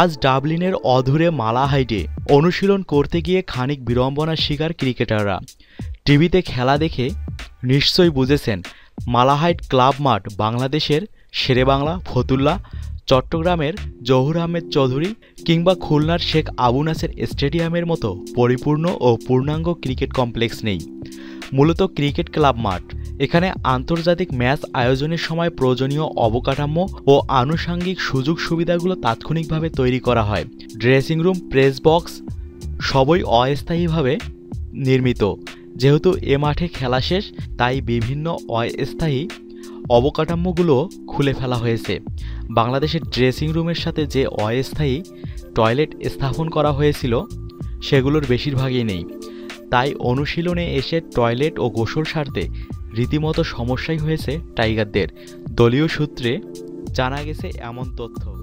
আজ ডাবলিনের অধুরে মালাহাইডে অনুশীলন করতে গিয়ে খানিক বিড়ম্বনার শিকার ক্রিকেটাররা। টিভিতে খেলা দেখে নিশ্চয়ই বুঝেছেন মালাহাইট ক্লাব মাঠ বাংলাদেশের শেরেবাংলা, ফতুল্লা, চট্টগ্রামের জহুর আহমেদ চৌধুরী কিংবা খুলনার শেখ আবু নাসের স্টেডিয়ামের মতো পরিপূর্ণ ও পূর্ণাঙ্গ ক্রিকেট কমপ্লেক্স নেই। মূলত ক্রিকেট ক্লাব মাঠ এখানে আন্তর্জাতিক ম্যাচ আয়োজনের সময় প্রয়োজনীয় অবকাঠামো ও আনুষাঙ্গিক সুযোগ সুবিধাগুলো তাৎক্ষণিকভাবে তৈরি করা হয়। ড্রেসিং রুম, প্রেস বক্স সবই অস্থায়ীভাবে নির্মিত। যেহেতু এ মাঠে খেলা শেষ, তাই বিভিন্ন অস্থায়ী অবকাঠামোগুলো খুলে ফেলা হয়েছে। বাংলাদেশের ড্রেসিং রুমের সাথে যে অস্থায়ী টয়লেট স্থাপন করা হয়েছিল, সেগুলোর বেশিরভাগই নেই। তাই অনুশীলনে এসে টয়লেট ও গোসল সারতে রীতিমতো সমস্যাই হয়েছে টাইগারদের। দলীয় সূত্রে জানা গেছে, এমন তথ্য।